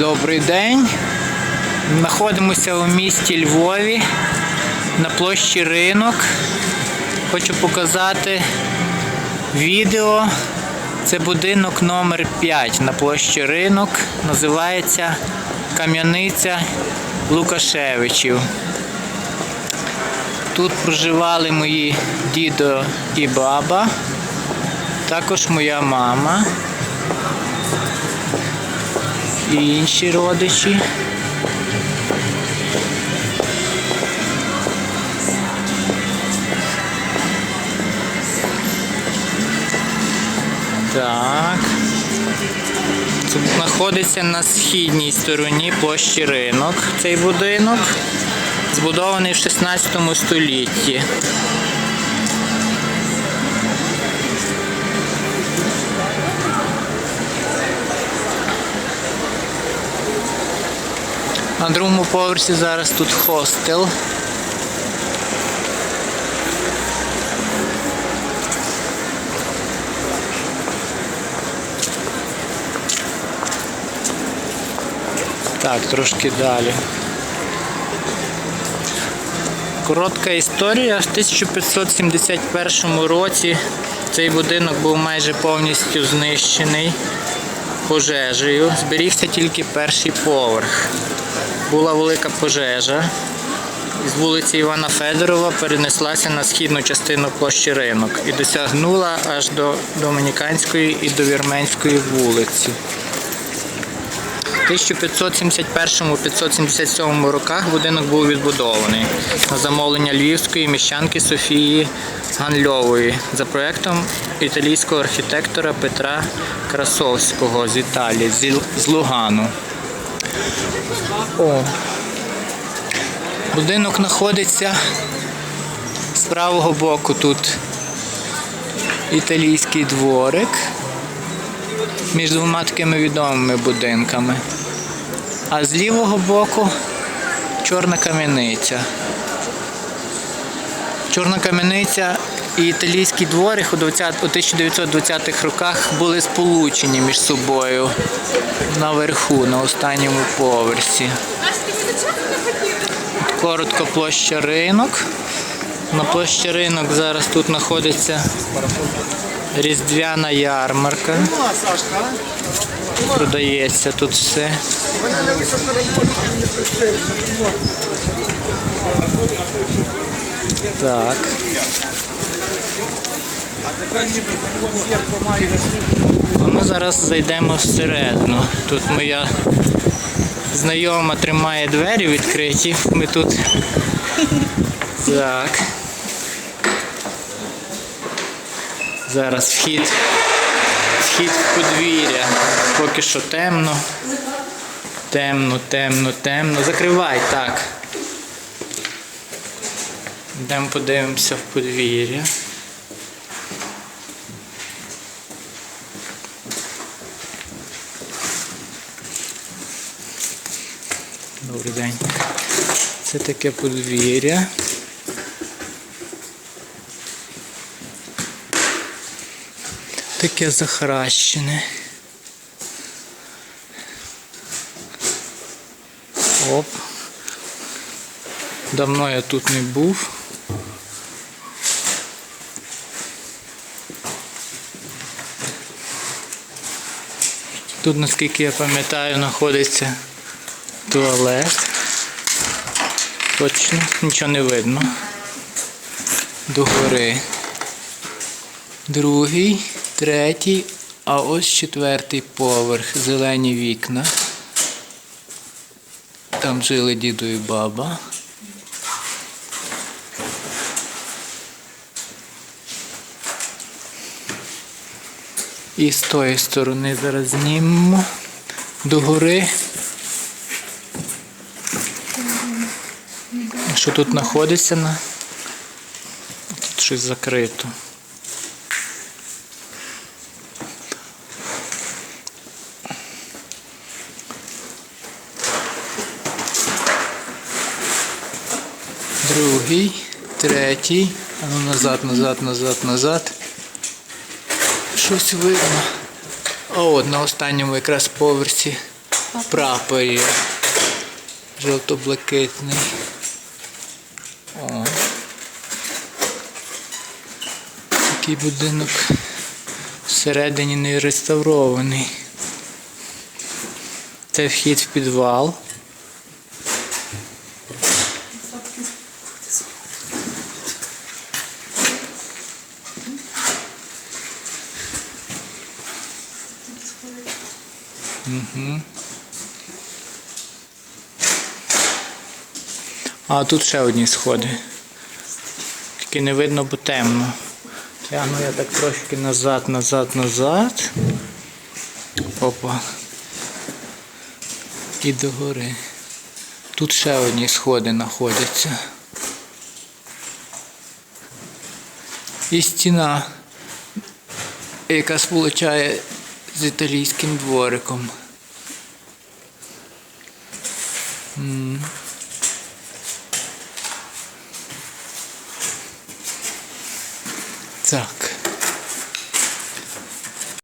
Добрий день. Знаходимося у місті Львові на площі Ринок. Хочу показати відео. Це будинок номер 5 на площі Ринок. Називається Кам'яниця Лукашевичів. Тут проживали мої дідо і баба, також моя мама і інші родичі. Так. Це знаходиться на східній стороні площі ринок цей будинок, збудований в 16 столітті. На другому поверсі зараз тут хостел. Так, трошки далі. Коротка історія. В 1571 році цей будинок був майже повністю знищений пожежею. Зберігся тільки перший поверх. Була велика пожежа. З вулиці Івана Федорова перенеслася на східну частину площі ринок і досягнула аж до Домініканської і до Вірменської вулиці. У 1571-577 роках будинок був відбудований на замовлення львівської міщанки Софії Ганльової за проектом італійського архітектора Петра Красовського з Італії, з Лугану. О. Будинок знаходиться з правого боку тут італійський дворик між двома такими відомими будинками. А з лівого боку чорна кам'яниця. Чорна кам'яниця і у 20 у 1920-х роках були сполучені між собою наверху, на останньому поверсі. От Коротко площа ринок. На площі ринок зараз тут знаходиться різдвяна ярмарка. Продається тут все. Так. А ми зараз зайдемо всередину. Тут моя знайома тримає двері відкриті. Ми тут. Так. Зараз вхід. Вхід в подвір'я. Поки що темно. Темно, темно, темно. Закривай, так. Йдемо подивимося в подвір'я. Добрий день. Це таке подвір'я. Таке захаращене. Оп. Давно я тут не був. Тут, наскільки я пам'ятаю, знаходиться туалет. Точно, нічого не видно. Догори. Другий, третій, а ось четвертий поверх. Зелені вікна. Там жили діду і баба. І з тої сторони зараз знімемо догори. Що тут знаходиться на. Тут щось закрито. Другий, третій. А ну назад, назад, назад, назад. Щось видно. А от на останньому якраз поверсі. Прапор є. Жовто-блакитний. О. Такий будинок всередині не реставрований. Це вхід в підвал. А тут ще одні сходи. Тільки не видно, бо темно. Тягну я так трошки назад, назад, назад. Опа. І догори. Тут ще одні сходи знаходяться. І стіна, яка сполучає з італійським двориком. Так.